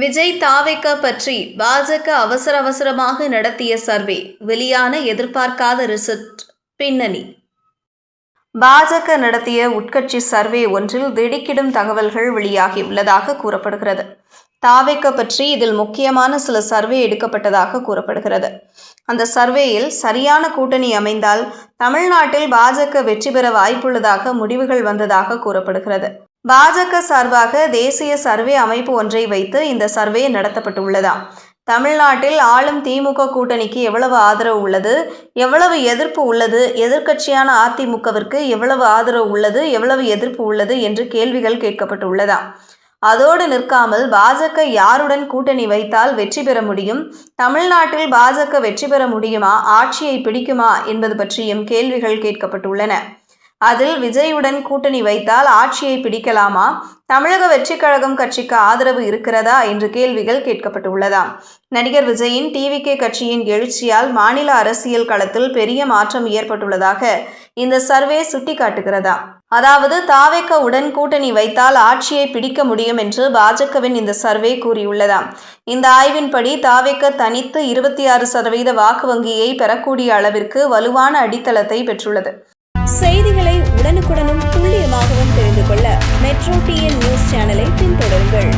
விஜய் தாவேக்கா பற்றி பாஜக அவசர அவசரமாக நடத்திய சர்வே வெளியான எதிர்பார்க்காத ரிசல்ட் பின்னணி. பாஜக நடத்திய உட்கட்சி சர்வே ஒன்றில் திடுக்கிடும் தகவல்கள் வெளியாகியுள்ளதாக கூறப்படுகிறது. தாவேக்க பற்றி இதில் முக்கியமான சில சர்வே எடுக்கப்பட்டதாக கூறப்படுகிறது. அந்த சர்வேயில் சரியான கூட்டணி அமைந்தால் தமிழ்நாட்டில் பாஜக வெற்றி பெற வாய்ப்புள்ளதாக முடிவுகள் வந்ததாக கூறப்படுகிறது. பாஜக சார்பாக தேசிய சர்வே அமைப்பு ஒன்றை வைத்து இந்த சர்வே நடத்தப்பட்டுள்ளதாம் தமிழ்நாட்டில் ஆளும் திமுக கூட்டணிக்கு எவ்வளவு ஆதரவு உள்ளது? எவ்வளவு எதிர்ப்பு உள்ளது? எதிர்க்கட்சியான அதிமுகவிற்கு எவ்வளவு ஆதரவு உள்ளது? எவ்வளவு எதிர்ப்பு உள்ளது? என்று கேள்விகள் கேட்கப்பட்டுள்ளதாம் அதோடு நிற்காமல் பாஜக யாருடன் கூட்டணி வைத்தால் வெற்றி பெற முடியும்? தமிழ்நாட்டில் பாஜக வெற்றி பெற முடியுமா? ஆட்சியை பிடிக்குமா? என்பது பற்றியும் கேள்விகள் கேட்கப்பட்டுள்ளன. அதில் விஜயுடன் கூட்டணி வைத்தால் ஆட்சியை பிடிக்கலாமா? தமிழக வெற்றிக் கழகம் கட்சிக்கு ஆதரவு இருக்கிறதா? என்று கேள்விகள் கேட்கப்பட்டுள்ளதாம். நடிகர் விஜயின் டிவிகே கட்சியின் எழுச்சியால் மாநில அரசியல் களத்தில் பெரிய மாற்றம் ஏற்பட்டுள்ளதாக இந்த சர்வே சுட்டிக்காட்டுகிறதா? அதாவது தாவேக்க உடன் கூட்டணி வைத்தால் ஆட்சியை பிடிக்க முடியும் என்று பாஜகவின் இந்த சர்வே கூறியுள்ளதாம். இந்த ஆய்வின்படி தாவேக்க தனித்து இருபத்தி ஆறு சதவீத வாக்கு வங்கியை பெறக்கூடிய அளவிற்கு வலுவான அடித்தளத்தை பெற்றுள்ளது. செய்திகளை உடனுக்குடனும் துல்லியமாகவும் தெரிந்து கொள்ள மெட்ரோ டிஎன் நியூஸ் சேனலை பின்தொடருங்கள்.